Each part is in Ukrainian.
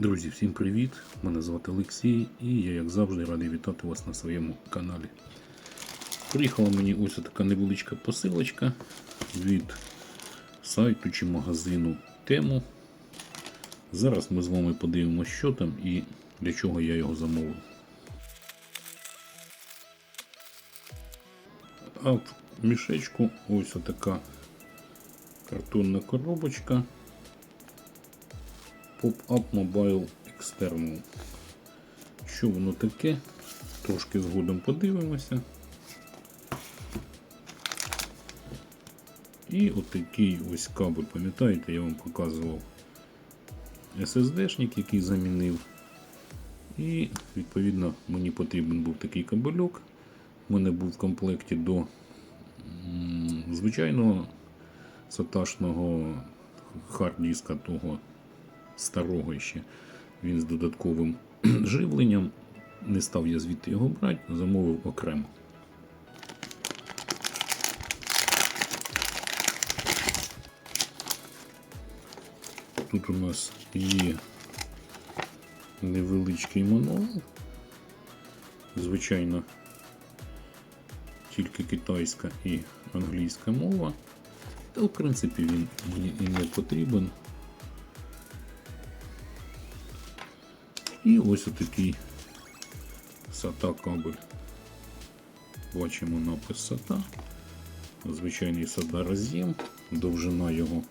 Друзі, всім привіт! Мене звати Олексій і я, як завжди, радий вітати вас на своєму каналі. Приїхала мені ось така невеличка посилочка від сайту чи магазину Тему. Зараз ми з вами подивимося, що там і для чого я його замовив. А в мішечку ось така картонна коробочка. Pop-Up Mobile External. Що воно таке? Трошки згодом подивимося. І отакий ось кабель, пам'ятаєте, я вам показував SSD-шник, який замінив. І відповідно мені потрібен був такий кабельок. У мене був в комплекті до звичайного саташного хард-диска того старого ще. Він з додатковим живленням. Не став я звідти його брати, замовив окремо. Тут у нас є невеличкий мануал. Звичайно, тільки китайська і англійська мова. Та, в принципі, він мені і не потрібен. І ось отакий SATA кабель. Бачимо напис SATA. Звичайний SATA роз'єм. Довжина його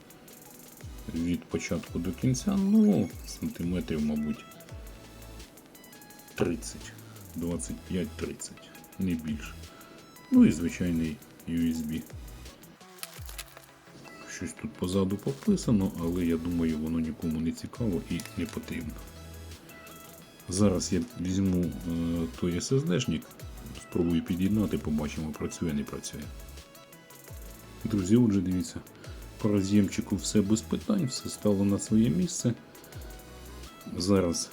від початку до кінця, ну, сантиметрів, мабуть, 30, 25-30, не більше. Ну і звичайний USB. Щось тут позаду пописано, але я думаю, воно нікому не цікаво і не потрібно. Зараз я візьму е, той SSD-шник, спробую під'єднати, побачимо, працює, не працює. Друзі, отже, дивіться, по роз'ємчику все без питань, все стало на своє місце. Зараз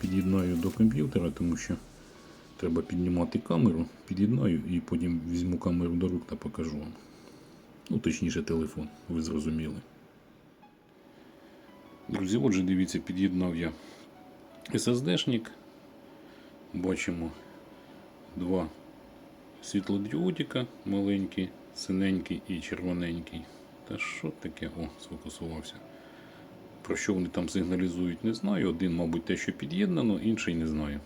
під'єднаю до комп'ютера, тому що треба піднімати камеру, під'єднаю і потім візьму камеру до рук та покажу вам. Ну, точніше, телефон, ви зрозуміли. Друзі, отже, дивіться, під'єднав я SSD-шник. Бачимо два світлодіодика маленькі, синенький і червоненький. Та що таке? О, сфокусувався. Про що вони там сигналізують, не знаю. Один, мабуть, те, що під'єднано, інший не знаю.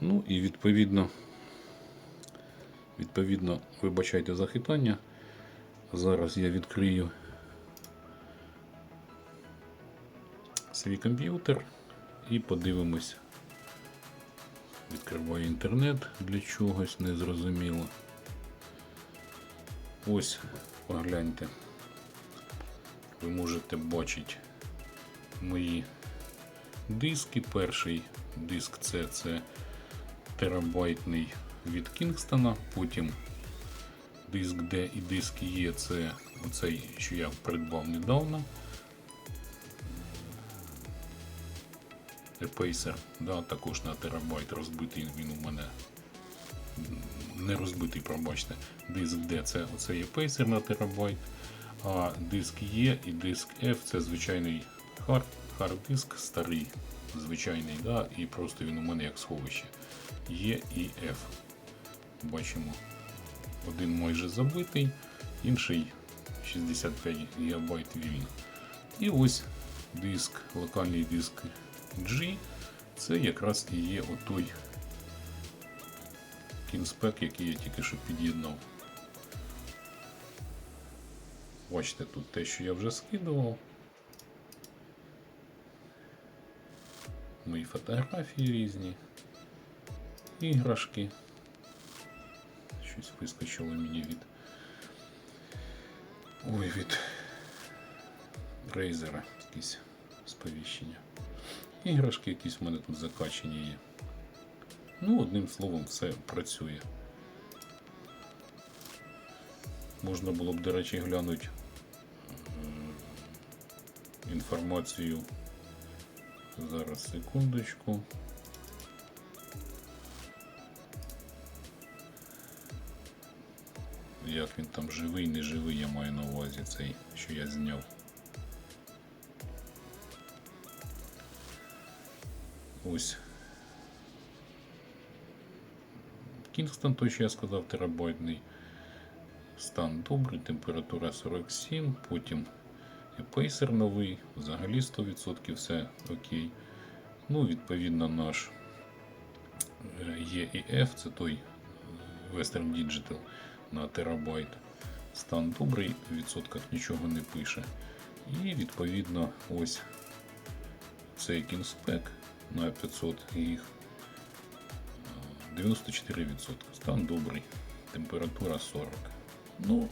Ну і відповідно, відповідно, вибачайте за хитання. Зараз я відкрию свій комп'ютер і подивимось. Відкриваю інтернет для чогось незрозуміло. Ось, погляньте. Ви можете бачити мої диски. Перший диск це, це терабайтний від Кінгстона, потім диск D і диск Є це оцей, що я придбав недавно. Pacer, да, також на терабайт розбитий він у мене не розбитий, пробачте. Диск D це є Pacer на терабайт, а диск Е і диск F це звичайний хард, хард диск старий, звичайний, да, і просто він у мене як сховище. Є і F. Бачимо, один майже забитий, інший 65 ГБ вільно. І ось диск, локальний диск G, це якраз і є отой кінспек, який я тільки що під'єднав. Бачите, тут те, що я вже скидував. Мої фотографії різні, іграшки. Щось вискочило мені від. Ой, від Razer якісь сповіщення. Іграшки якісь в мене тут закачені є. Ну, одним словом, все працює. Можна було б, до речі, глянути інформацію. Зараз секундочку. Як він там живий, не живий, я маю на увазі цей, що я зняв. Ось Кінгстон, той, що я сказав, терабайтний. Стан добрий, температура 47, потім Pacer новий, взагалі 100% все окей. Ну, відповідно, наш е, EEF, це той е, Western Digital на терабайт. Стан добрий, в відсотках нічого не пише. І відповідно ось цей кінспек на 500 гіг 94%. Стан добрий, температура 40. Ну,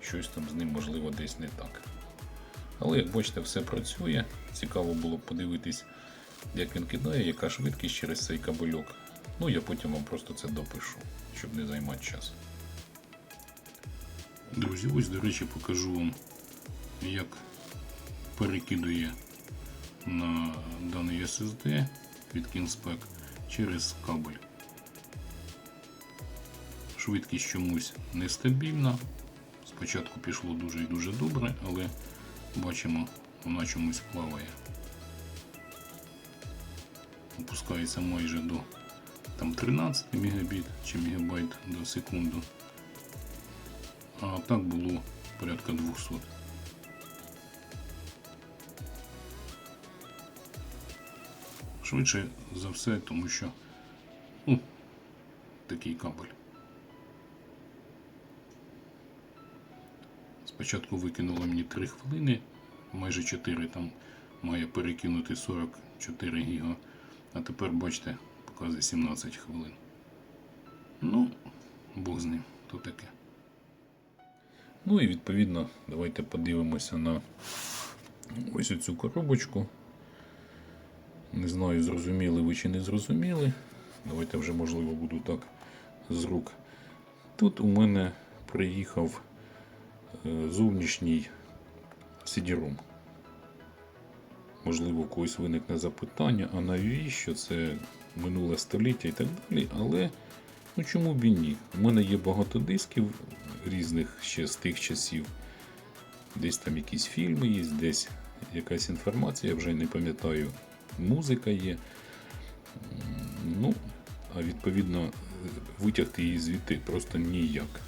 щось там з ним можливо десь не так. Але як бачите, все працює. Цікаво було подивитись, як він кидає, яка швидкість через цей кабельок. Ну, я потім вам просто це допишу, щоб не займати час. Друзі, ось, до речі, покажу вам, як перекидує на даний SSD від Kingspec через кабель. Швидкість чомусь нестабільна. Спочатку пішло дуже і дуже добре, але бачимо, вона чомусь плаває. Опускається майже до там 13 мегабіт чи мегабайт до секунду. А так було порядка 200. Швидше за все, тому що ну, такий кабель. Спочатку викинуло мені 3 хвилини, майже 4 там має перекинути 44 гіга, а тепер бачите, показує 17 хвилин. Ну, Бог з ним, то таке. Ну і відповідно, давайте подивимося на ось цю коробочку. Не знаю, зрозуміли ви чи не зрозуміли. Давайте вже, можливо, буду так з рук. Тут у мене приїхав е, зовнішній CD-ROM. Можливо, у когось виникне запитання, а навіщо це минуле століття і так далі. Але ну чому б і ні? У мене є багато дисків різних ще з тих часів. Десь там якісь фільми є, десь якась інформація, я вже не пам'ятаю, музика є. Ну, а відповідно, витягти її звідти просто ніяк.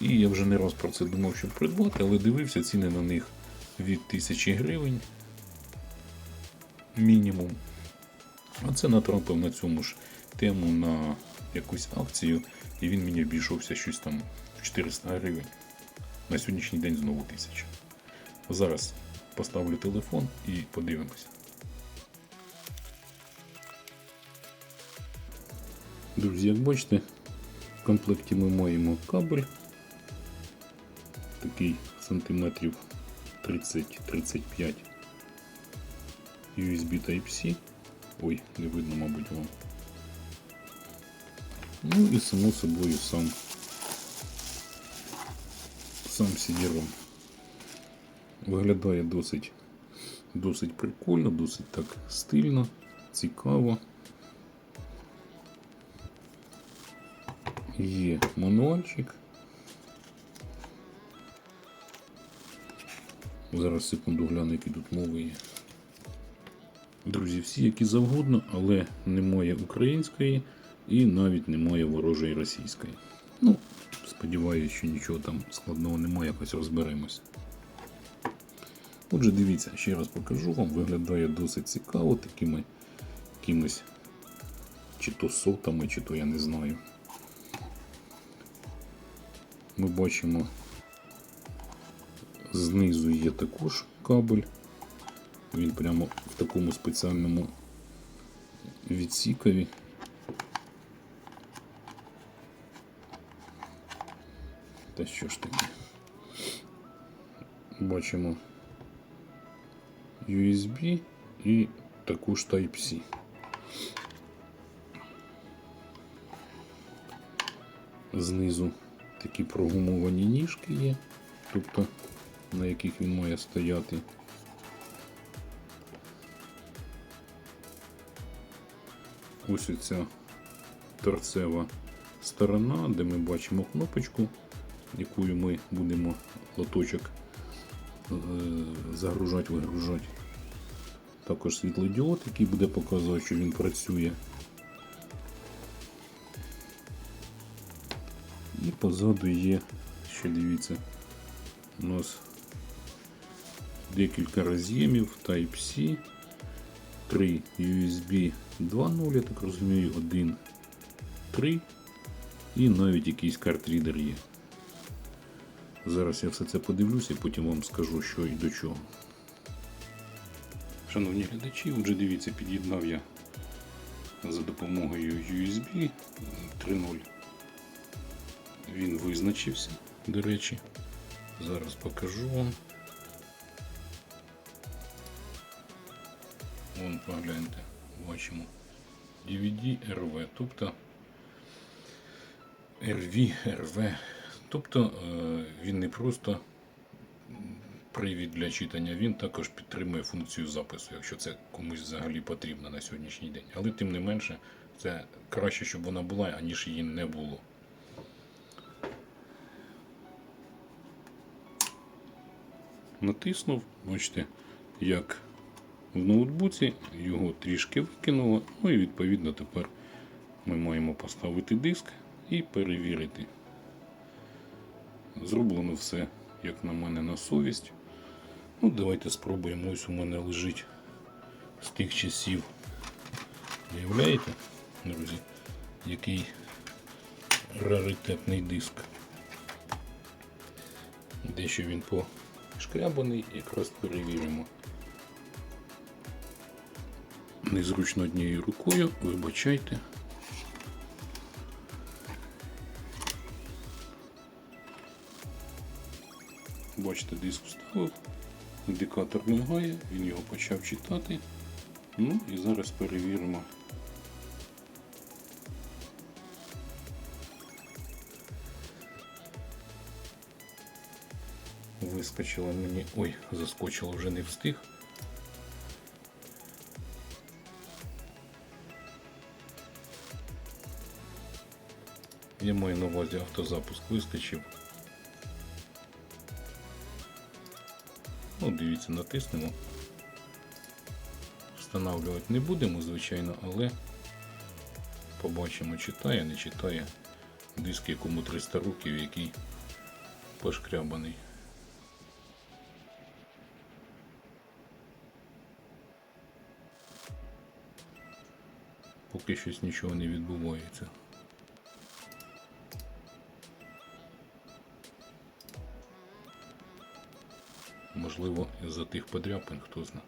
І я вже не раз про це думав, щоб придбати, але дивився ціни на них від 1000 гривень мінімум. А це натрапив на цьому ж тему на якусь акцію, і він мені обійшовся щось там в 400 гривень. На сьогоднішній день знову 1000. Зараз поставлю телефон і подивимося. Друзі, як бачите, в комплекті ми маємо кабель. Такий сантиметрів 30-35 USB Type-C. Ой, не видно, мабуть, вам. Ну і само собою сам сам CD-ROM. Виглядає досить, досить прикольно, досить так стильно, цікаво. Є мануальчик. Зараз секунду гляну, які тут мови є. Друзі, всі які завгодно, але немає української і навіть немає ворожої російської. Ну, сподіваюся, що нічого там складного немає, якось розберемося. Отже, дивіться, ще раз покажу вам, виглядає досить цікаво, такими якимись чи то сотами, чи то я не знаю. Ми бачимо, знизу є також кабель. Він прямо в такому спеціальному відсікові. Та що ж таке? Бачимо USB і також Type-C. Знизу такі прогумовані ніжки є, тобто на яких він має стояти. Ось оця торцева сторона, де ми бачимо кнопочку, якою ми будемо лоточок е, загружати, вигружати. також світлодіод, який буде показувати, що він працює. І позаду є, ще дивіться, у нас декілька роз'ємів Type-C, 3 USB 2.0, я так розумію, 1, 3 і навіть якийсь картрідер є. Зараз я все це подивлюся і потім вам скажу, що і до чого. Шановні глядачі, отже дивіться, під'єднав я за допомогою USB 3.0. Він визначився, до речі. Зараз покажу вам. Вон погляньте, бачимо. DVD RV, тобто RV, RV. Тобто е, він не просто привід для читання, він також підтримує функцію запису, якщо це комусь взагалі потрібно на сьогоднішній день. Але тим не менше, це краще, щоб вона була, аніж її не було. Натиснув, бачите, як в ноутбуці, його трішки викинуло, ну і відповідно тепер ми маємо поставити диск і перевірити. Зроблено все, як на мене, на совість. Ну, давайте спробуємо. Ось у мене лежить з тих часів. Уявляєте, друзі, який раритетний диск. Дещо він пошкрябаний, якраз перевіримо. Незручно однією рукою, вибачайте. Бачите, диск вставив, індикатор мигає, він його почав читати. Ну і зараз перевіримо. Вискочило мені. Ой, заскочило вже не встиг. Я маю на увазі автозапуск вискочив. Ну, дивіться, натиснемо. Встановлювати не будемо, звичайно, але побачимо, читає, не читає диск, якому 300 років, який пошкрябаний. Поки щось нічого не відбувається. Можливо, із-за тих подряпин, хто знає.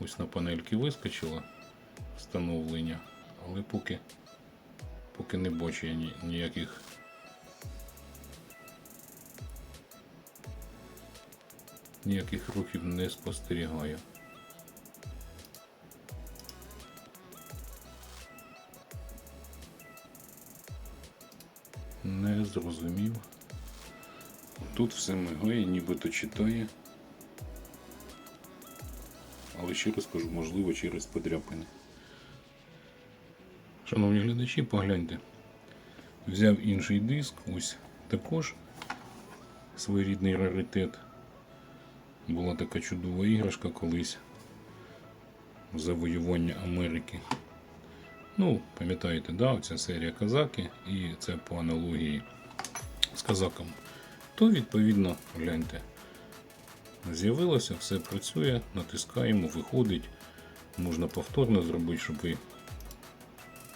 Ось на панельки вискочило встановлення, але поки, поки не бачу я ні- ніяких ніяких рухів не спостерігаю. Зрозумів. Тут все мигає, нібито читає. Але ще раз кажу, можливо, через подряпини. Шановні глядачі, погляньте. Взяв інший диск, ось також своєрідний раритет. Була така чудова іграшка колись. Завоювання Америки. Ну, пам'ятаєте, да, оця серія Казаки, і це по аналогії з казаками то відповідно гляньте. З'явилося, все працює, натискаємо, виходить. Можна повторно зробити, щоб ви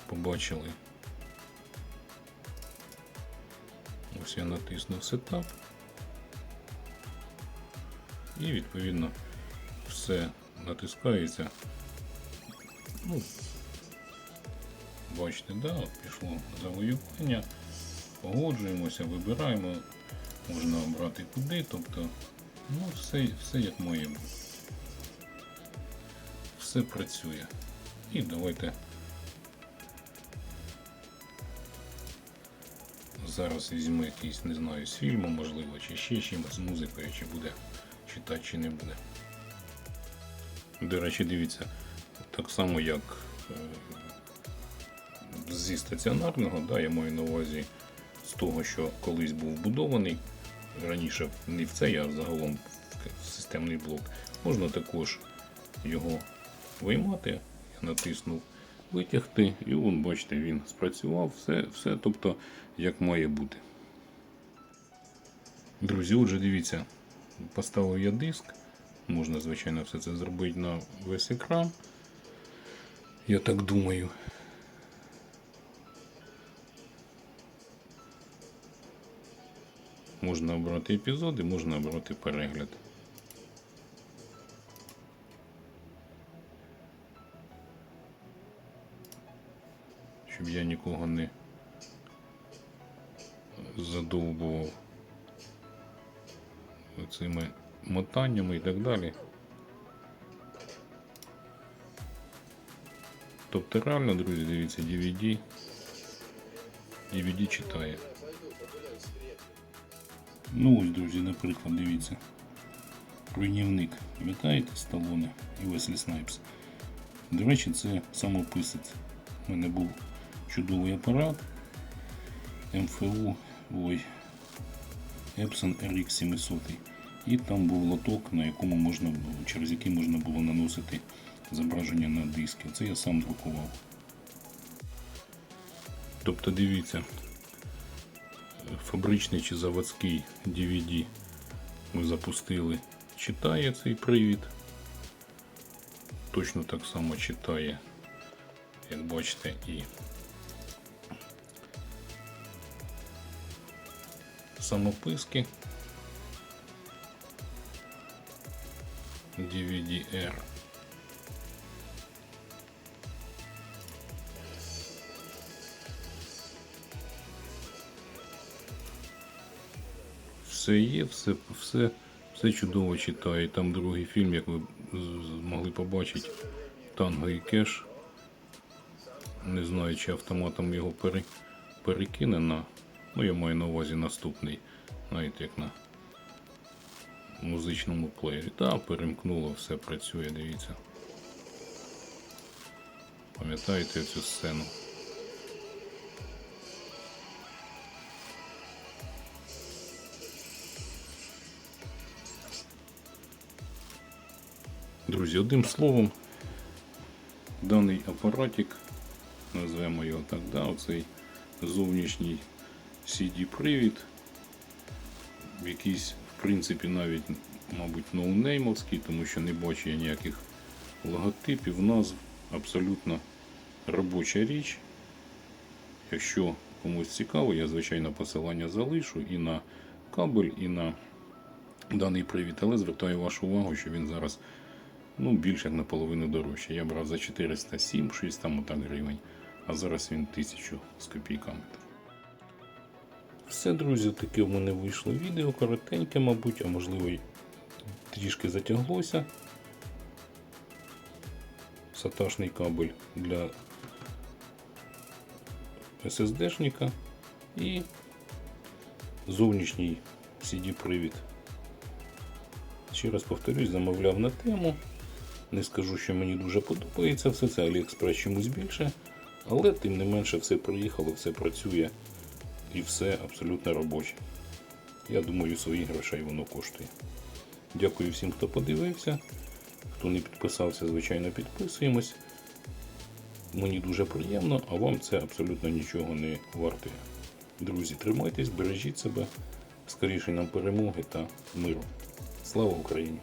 побачили. Ось я натиснув Setup. І відповідно все натискається. Ну, Бачите, да, от пішло завоювання. Погоджуємося, вибираємо можна обрати куди, тобто ну, все, все як має. Все працює. І давайте зараз візьму якийсь, не знаю, з фільму, можливо, чи ще чимось, з музикою, чи буде читати, чи не буде. До речі, дивіться, так само як е, зі стаціонарного, да, я маю на увазі з того, що колись був вбудований, раніше не в цей, а загалом в системний блок. Можна також його виймати. Я натиснув витягти, і вон, бачите, він спрацював, все, все тобто, як має бути. Друзі, отже, дивіться, поставив я диск. Можна, звичайно, все це зробити на весь екран. Я так думаю. Можна обрати епізоди, можна обрати перегляд. Щоб я нікого не задовбував цими мотаннями і так далі. Тобто реально, друзі, дивіться, DVD. DVD читає. Ну ось, друзі, наприклад, дивіться. Руйнівник. Пам'ятаєте Сталоне і Веслі Снайпс? До речі, це самописець. У мене був чудовий апарат МФУ ой, Epson RX 700. І там був лоток, на якому можна через який можна було наносити зображення на диски. Це я сам друкував. Тобто дивіться, фабричний чи заводський DVD ми запустили, читає цей привід. Точно так само читає, як бачите, і самописки DVD-R. Все є, все, все, все чудово читає. Там другий фільм, як ви могли побачити, Танго і Кеш. Не знаю, чи автоматом його пере, перекине на. Ну, я маю на увазі наступний. Знаєте, як на музичному плеєрі. Та, перемкнуло, все працює, дивіться. Пам'ятаєте цю сцену? Друзі, одним словом, даний апаратик, назвемо його так, да, оцей зовнішній CD-привід, якийсь, в принципі, навіть, мабуть, ноунеймовський, тому що не бачу я ніяких логотипів, назв, абсолютно робоча річ. Якщо комусь цікаво, я звичайно посилання залишу і на кабель, і на даний привід, але звертаю вашу увагу, що він зараз ну, більше як наполовину дорожче. Я брав за 407, 6 там отак гривень, а зараз він 1000 з копійками. Все, друзі, таке в мене вийшло відео, коротеньке, мабуть, а можливо й трішки затяглося. Саташний кабель для SSD-шника і зовнішній CD-привід. Ще раз повторюсь, замовляв на тему. Не скажу, що мені дуже подобається все це, Aliexpress чомусь більше, але тим не менше все приїхало, все працює і все абсолютно робоче. Я думаю, своїх грошей воно коштує. Дякую всім, хто подивився. Хто не підписався, звичайно, підписуємось. Мені дуже приємно, а вам це абсолютно нічого не вартує. Друзі, тримайтесь, бережіть себе, скоріше нам перемоги та миру. Слава Україні!